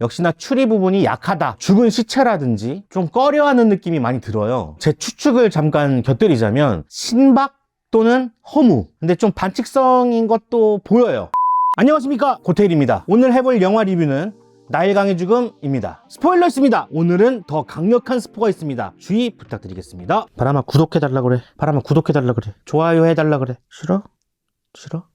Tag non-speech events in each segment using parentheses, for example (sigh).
역시나 추리 부분이 약하다. 죽은 시체라든지 좀 꺼려하는 느낌이 많이 들어요. 제 추측을 잠깐 곁들이자면 신박 또는 허무. 근데 좀 반칙성인 것도 보여요. 안녕하십니까 고태일입니다. 오늘 해볼 영화 리뷰는 나일강의 죽음입니다. 스포일러 있습니다. 오늘은 더 강력한 스포가 있습니다. 주의 부탁드리겠습니다. 바람아 구독해달라 그래. 바람아 구독해달라 그래. 좋아요 해달라 그래. 싫어? 싫어?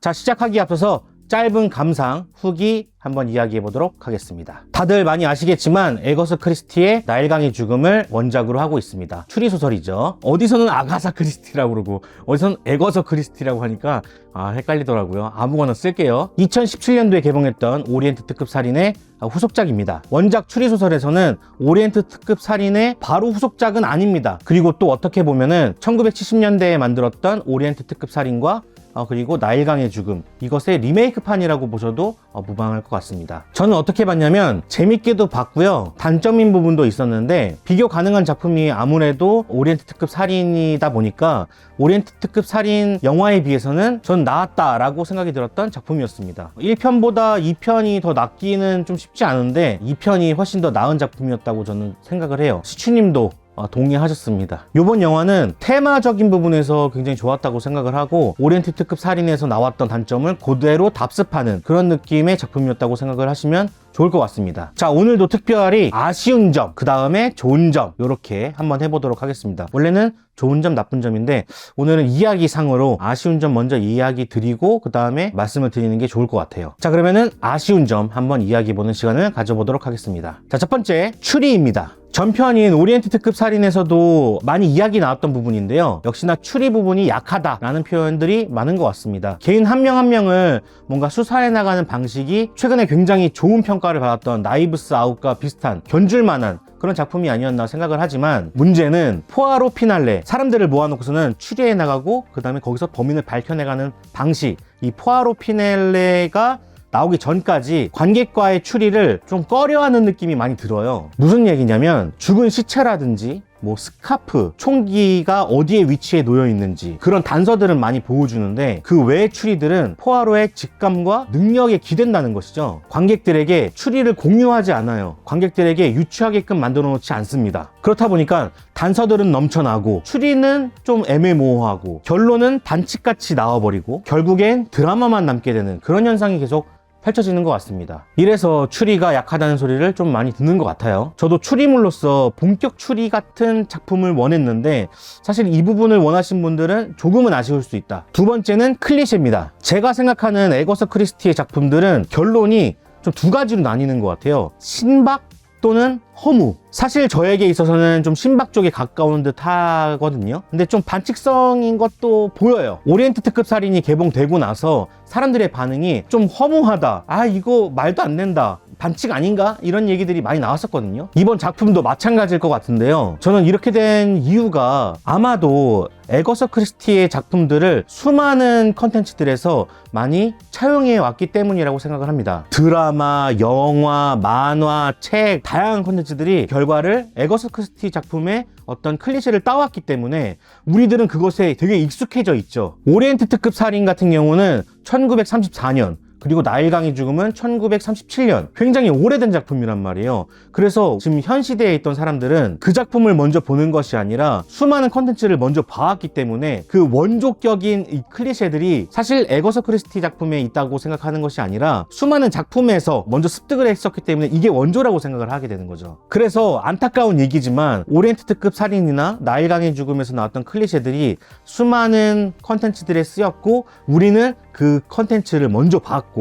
자 시작하기 앞서서 짧은 감상 후기 한번 이야기해 보도록 하겠습니다. 다들 많이 아시겠지만 에거스 크리스티의 나일강의 죽음을 원작으로 하고 있습니다. 추리 소설이죠. 어디서는 아가사 크리스티라고 그러고 어디서는 에거서 크리스티라고 하니까 아 헷갈리더라고요. 아무거나 쓸게요. 2017년도에 개봉했던 오리엔트 특급 살인의 후속작입니다. 원작 추리 소설에서는 오리엔트 특급 살인의 바로 후속작은 아닙니다. 그리고 또 어떻게 보면은 1970년대에 만들었던 오리엔트 특급 살인과 어, 그리고 나일강의 죽음 이것의 리메이크판이라고 보셔도 어, 무방할 것 같습니다. 저는 어떻게 봤냐면 재밌게도 봤고요. 단점인 부분도 있었는데 비교 가능한 작품이 아무래도 오리엔트 특급 살인이다 보니까 오리엔트 특급 살인 영화에 비해서는 전 나았다라고 생각이 들었던 작품이었습니다. 1편보다 2편이 더 낫기는 좀 쉽지 않은데 2편이 훨씬 더 나은 작품이었다고 저는 생각을 해요. 시추님도 어, 동의하셨습니다. 이번 영화는 테마적인 부분에서 굉장히 좋았다고 생각을 하고 오리엔트 특급 살인에서 나왔던 단점을 그대로 답습하는 그런 느낌의 작품이었다고 생각을 하시면 좋을 것 같습니다. 자, 오늘도 특별히 아쉬운 점, 그 다음에 좋은 점, 이렇게 한번 해보도록 하겠습니다. 원래는 좋은 점, 나쁜 점인데, 오늘은 이야기상으로 아쉬운 점 먼저 이야기 드리고, 그 다음에 말씀을 드리는 게 좋을 것 같아요. 자, 그러면은 아쉬운 점 한번 이야기해보는 시간을 가져보도록 하겠습니다. 자, 첫 번째, 추리입니다. 전편인 오리엔트 특급 살인에서도 많이 이야기 나왔던 부분인데요. 역시나 추리 부분이 약하다라는 표현들이 많은 것 같습니다. 개인 한명한 명을 뭔가 수사해 나가는 방식이 최근에 굉장히 좋은 평가를 받았던 나이브스 아웃과 비슷한 견줄만한 그런 작품이 아니었나 생각을 하지만 문제는 포아로 피날레 사람들을 모아놓고서는 추리해 나가고 그 다음에 거기서 범인을 밝혀내가는 방식 이 포아로 피날레가 나오기 전까지 관객과의 추리를 좀 꺼려하는 느낌이 많이 들어요. 무슨 얘기냐면 죽은 시체라든지 뭐 스카프, 총기가 어디에 위치해 놓여 있는지 그런 단서들은 많이 보여주는데 그 외의 추리들은 포아로의 직감과 능력에 기댄다는 것이죠. 관객들에게 추리를 공유하지 않아요. 관객들에게 유추하게끔 만들어 놓지 않습니다. 그렇다 보니까 단서들은 넘쳐나고 추리는 좀 애매모호하고 결론은 반칙같이 나와버리고 결국엔 드라마만 남게 되는 그런 현상이 계속 펼쳐지는 것 같습니다. 이래서 추리가 약하다는 소리를 좀 많이 듣는 것 같아요. 저도 추리물로서 본격 추리 같은 작품을 원했는데 사실 이 부분을 원하신 분들은 조금은 아쉬울 수 있다. 두 번째는 클리셰입니다. 제가 생각하는 에거서 크리스티의 작품들은 결론이 좀 두 가지로 나뉘는 것 같아요. 신박 또는 허무. 사실 저에게 있어서는 좀 신박 쪽에 가까운 듯 하거든요. 근데 좀 반칙성인 것도 보여요. 오리엔트 특급 살인이 개봉되고 나서 사람들의 반응이 좀 허무하다. 아, 이거 말도 안 된다. 반칙 아닌가? 이런 얘기들이 많이 나왔었거든요. 이번 작품도 마찬가지일 것 같은데요. 저는 이렇게 된 이유가 아마도 에거서 크리스티의 작품들을 수많은 컨텐츠들에서 많이 차용해 왔기 때문이라고 생각을 합니다. 드라마, 영화, 만화, 책, 다양한 컨텐츠들이 결과를 에거서 크리스티 작품의 어떤 클리셰를 따왔기 때문에 우리들은 그것에 되게 익숙해져 있죠. 오리엔트 특급 살인 같은 경우는 1934년 그리고 나일강의 죽음은 1937년. 굉장히 오래된 작품이란 말이에요. 그래서 지금 현 시대에 있던 사람들은 그 작품을 먼저 보는 것이 아니라 수많은 컨텐츠를 먼저 봐왔기 때문에 그 원조격인 이 클리셰들이 사실 에거서 크리스티 작품에 있다고 생각하는 것이 아니라 수많은 작품에서 먼저 습득을 했었기 때문에 이게 원조라고 생각을 하게 되는 거죠. 그래서 안타까운 얘기지만 오리엔트 특급 살인이나 나일강의 죽음에서 나왔던 클리셰들이 수많은 컨텐츠들에 쓰였고 우리는 그 컨텐츠를 먼저 봤고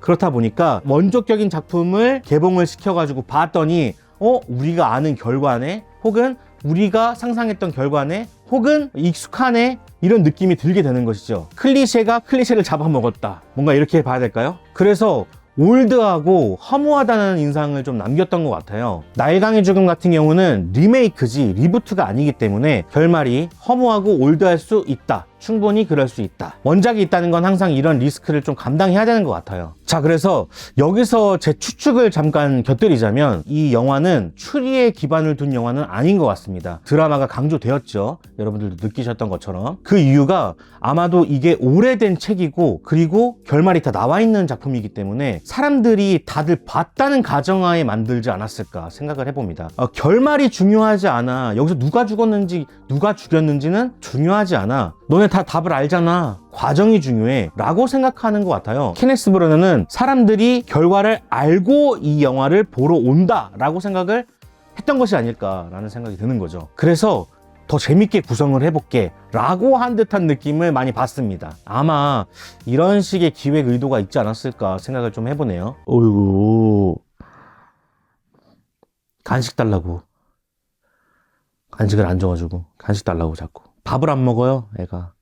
그렇다 보니까 원조격인 작품을 개봉을 시켜가지고 봤더니 어 우리가 아는 결과네 혹은 우리가 상상했던 결과네 혹은 익숙하네 이런 느낌이 들게 되는 것이죠 클리셰가 클리셰를 잡아먹었다 뭔가 이렇게 봐야 될까요? 그래서 올드하고 허무하다는 인상을 좀 남겼던 것 같아요. 나일강의 죽음 같은 경우는 리메이크지 리부트가 아니기 때문에 결말이 허무하고 올드할 수 있다. 충분히 그럴 수 있다. 원작이 있다는 건 항상 이런 리스크를 좀 감당해야 되는 것 같아요. 자, 그래서 여기서 제 추측을 잠깐 곁들이자면 이 영화는 추리에 기반을 둔 영화는 아닌 것 같습니다. 드라마가 강조되었죠. 여러분들도 느끼셨던 것처럼. 그 이유가 아마도 이게 오래된 책이고 그리고 결말이 다 나와 있는 작품이기 때문에 사람들이 다들 봤다는 가정하에 만들지 않았을까 생각을 해봅니다. 어, 결말이 중요하지 않아. 여기서 누가 죽었는지 누가 죽였는지는 중요하지 않아. 너네 다 답을 알잖아. 과정이 중요해. 라고 생각하는 것 같아요. 케네스 브로너는 사람들이 결과를 알고 이 영화를 보러 온다. 라고 생각을 했던 것이 아닐까라는 생각이 드는 거죠. 그래서 더 재밌게 구성을 해볼게. 라고 한 듯한 느낌을 많이 받습니다. 아마 이런 식의 기획 의도가 있지 않았을까 생각을 좀 해보네요. 어이구. 간식 달라고. 간식을 안 줘가지고. 간식 달라고 자꾸. 밥을 안 먹어요, 애가.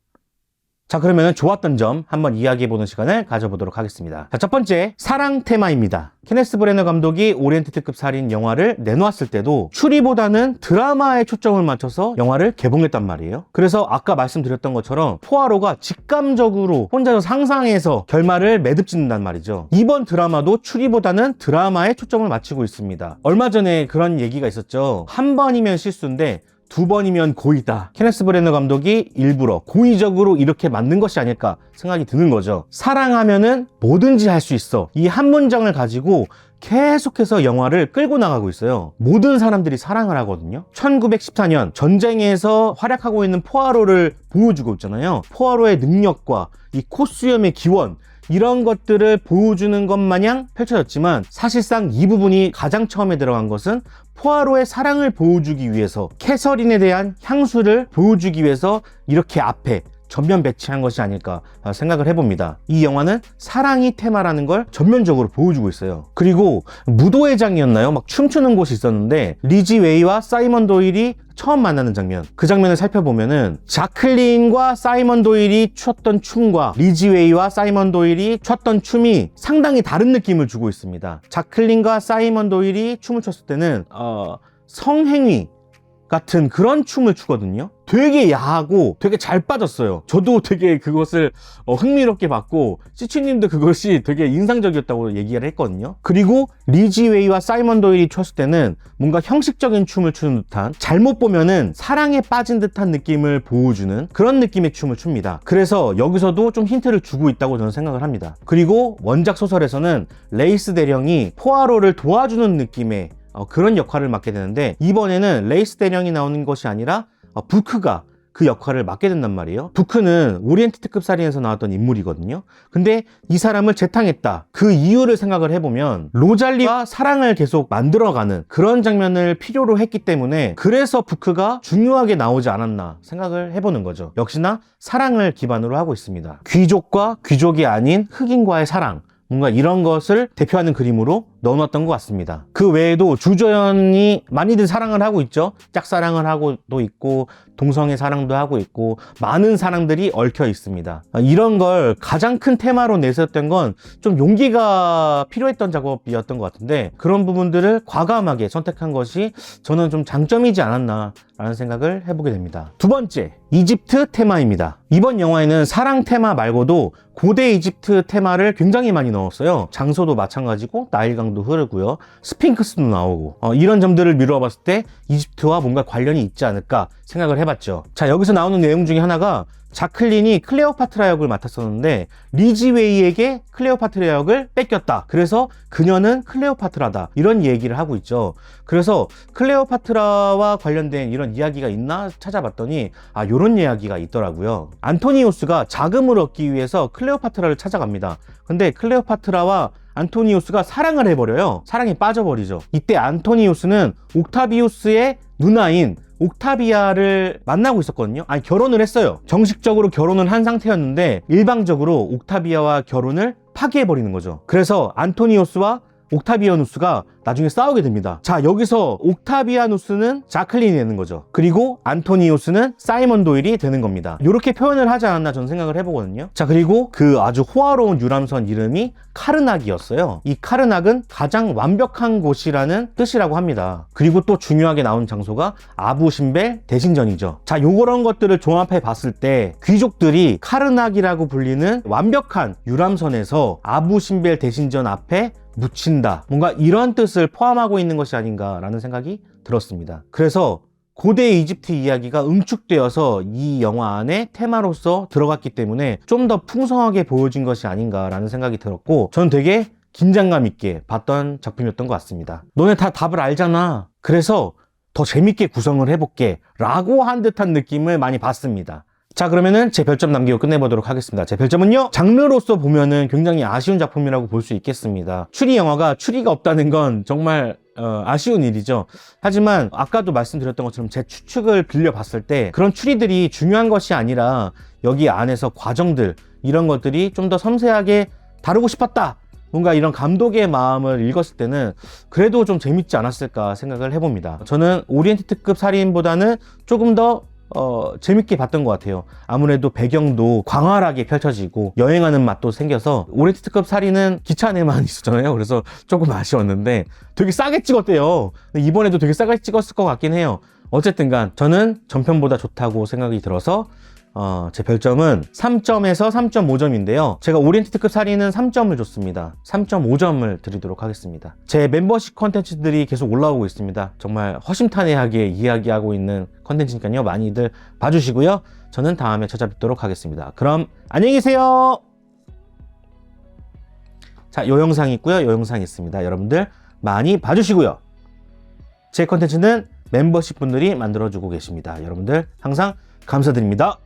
자, 그러면 좋았던 점 한번 이야기해보는 시간을 가져보도록 하겠습니다. 자, 첫 번째, 사랑 테마입니다. 케네스 브레너 감독이 오리엔트 특급 살인 영화를 내놓았을 때도 추리보다는 드라마에 초점을 맞춰서 영화를 개봉했단 말이에요. 그래서 아까 말씀드렸던 것처럼 포아로가 직감적으로 혼자서 상상해서 결말을 매듭짓는단 말이죠. 이번 드라마도 추리보다는 드라마에 초점을 맞추고 있습니다. 얼마 전에 그런 얘기가 있었죠. 한 번이면 실수인데 두 번이면 고의다. 케네스 브레너 감독이 일부러 고의적으로 이렇게 만든 것이 아닐까 생각이 드는 거죠. 사랑하면은 뭐든지 할 수 있어. 이 한 문장을 가지고 계속해서 영화를 끌고 나가고 있어요. 모든 사람들이 사랑을 하거든요. 1914년 전쟁에서 활약하고 있는 포아로를 보여주고 있잖아요. 포아로의 능력과 이 코수염의 기원, 이런 것들을 보여주는 것 마냥 펼쳐졌지만 사실상 이 부분이 가장 처음에 들어간 것은 포아로의 사랑을 보여주기 위해서 캐서린에 대한 향수를 보여주기 위해서 이렇게 앞에 전면 배치한 것이 아닐까 생각을 해봅니다. 이 영화는 사랑이 테마라는 걸 전면적으로 보여주고 있어요. 그리고 무도회장이었나요? 막 춤추는 곳이 있었는데 리지 웨이와 사이먼 도일이 처음 만나는 장면. 그 장면을 살펴보면은 자클린과 사이먼 도일이 췄던 춤과 리지 웨이와 사이먼 도일이 췄던 춤이 상당히 다른 느낌을 주고 있습니다. 자클린과 사이먼 도일이 춤을 췄을 때는 어, 성행위 같은 그런 춤을 추거든요. 되게 야하고 되게 잘 빠졌어요. 저도 되게 그것을 어, 흥미롭게 봤고 시치님도 그것이 되게 인상적이었다고 얘기를 했거든요. 그리고 리지웨이와 사이먼 도일이 췄을 때는 뭔가 형식적인 춤을 추는 듯한 잘못 보면은 사랑에 빠진 듯한 느낌을 보여주는 그런 느낌의 춤을 춥니다. 그래서 여기서도 좀 힌트를 주고 있다고 저는 생각을 합니다. 그리고 원작 소설에서는 레이스 대령이 포아로를 도와주는 느낌의 어, 그런 역할을 맡게 되는데 이번에는 레이스 대령이 나오는 것이 아니라 어, 부크가 그 역할을 맡게 된단 말이에요. 부크는 오리엔트 특급 살인에서 나왔던 인물이거든요. 근데 이 사람을 재탕했다. 그 이유를 생각을 해보면 로잘리와 사랑을 계속 만들어가는 그런 장면을 필요로 했기 때문에 그래서 부크가 중요하게 나오지 않았나 생각을 해보는 거죠. 역시나 사랑을 기반으로 하고 있습니다. 귀족과 귀족이 아닌 흑인과의 사랑. 뭔가 이런 것을 대표하는 그림으로 넣어놨던 것 같습니다. 그 외에도 주저연이 많이들 사랑을 하고 있죠. 짝사랑을 하고도 있고 동성애 사랑도 하고 있고 많은 사랑들이 얽혀 있습니다. 이런 걸 가장 큰 테마로 내세웠던 건 좀 용기가 필요했던 작업이었던 것 같은데 그런 부분들을 과감하게 선택한 것이 저는 좀 장점이지 않았나 라는 생각을 해보게 됩니다. 두 번째, 이집트 테마입니다. 이번 영화에는 사랑 테마 말고도 고대 이집트 테마를 굉장히 많이 넣었어요. 장소도 마찬가지고 나일강 도 흐르고요. 스핑크스도 나오고 어, 이런 점들을 미루어 봤을 때 이집트와 뭔가 관련이 있지 않을까 생각을 해봤죠. 자 여기서 나오는 내용 중에 하나가 자클린이 클레오파트라 역을 맡았었는데 리지웨이에게 클레오파트라 역을 뺏겼다. 그래서 그녀는 클레오파트라다. 이런 얘기를 하고 있죠. 그래서 클레오파트라와 관련된 이런 이야기가 있나 찾아봤더니 아 요런 이야기가 있더라고요. 안토니우스가 자금을 얻기 위해서 클레오파트라를 찾아갑니다. 근데 클레오파트라와 안토니우스가 사랑을 해버려요. 사랑에 빠져버리죠. 이때 안토니우스는 옥타비우스의 누나인 옥타비아를 만나고 있었거든요. 아니, 결혼을 했어요. 정식적으로 결혼을 한 상태였는데, 일방적으로 옥타비아와 결혼을 파기해버리는 거죠. 그래서 안토니우스와 옥타비아누스가 나중에 싸우게 됩니다. 자, 여기서 옥타비아누스는 자클린이 되는 거죠. 그리고 안토니우스는 사이먼 도일이 되는 겁니다. 이렇게 표현을 하지 않았나 저는 생각을 해보거든요. 자, 그리고 그 아주 호화로운 유람선 이름이 카르낙이었어요. 이 카르낙은 가장 완벽한 곳이라는 뜻이라고 합니다. 그리고 또 중요하게 나온 장소가 아부신벨 대신전이죠. 자, 요런 것들을 종합해 봤을 때 귀족들이 카르낙이라고 불리는 완벽한 유람선에서 아부신벨 대신전 앞에 묻힌다. 뭔가 이런 뜻을 포함하고 있는 것이 아닌가라는 생각이 들었습니다. 그래서 고대 이집트 이야기가 응축되어서 이 영화 안에 테마로서 들어갔기 때문에 좀 더 풍성하게 보여진 것이 아닌가라는 생각이 들었고 저는 되게 긴장감 있게 봤던 작품이었던 것 같습니다. 너네 다 답을 알잖아. 그래서 더 재밌게 구성을 해볼게. 라고 한 듯한 느낌을 많이 받습니다. 자, 그러면은 제 별점 남기고 끝내보도록 하겠습니다. 제 별점은요, 장르로서 보면은 굉장히 아쉬운 작품이라고 볼 수 있겠습니다. 추리 영화가 추리가 없다는 건 정말 어, 아쉬운 일이죠. 하지만 아까도 말씀드렸던 것처럼 제 추측을 빌려봤을 때 그런 추리들이 중요한 것이 아니라 여기 안에서 과정들 이런 것들이 좀 더 섬세하게 다루고 싶었다. 뭔가 이런 감독의 마음을 읽었을 때는 그래도 좀 재밌지 않았을까 생각을 해봅니다. 저는 오리엔트 특급 살인보다는 조금 더 어, 재밌게 봤던 것 같아요. 아무래도 배경도 광활하게 펼쳐지고 여행하는 맛도 생겨서 오리엔트 특급 살인은 기차 안에만 (laughs) 있었잖아요. 그래서 조금 아쉬웠는데 되게 싸게 찍었대요. 이번에도 되게 싸게 찍었을 것 같긴 해요. 어쨌든 간 저는 전편보다 좋다고 생각이 들어서 어, 제 별점은 3점에서 3.5점인데요. 제가 오리엔트 특급 살인은 3점을 줬습니다. 3.5점을 드리도록 하겠습니다. 제 멤버십 컨텐츠들이 계속 올라오고 있습니다. 정말 허심탄회하게 이야기하고 있는 컨텐츠니까요. 많이들 봐주시고요. 저는 다음에 찾아뵙도록 하겠습니다. 그럼 안녕히 계세요. 자, 요 영상 있고요. 요 영상 있습니다. 여러분들 많이 봐주시고요. 제 컨텐츠는 멤버십 분들이 만들어주고 계십니다. 여러분들 항상 감사드립니다.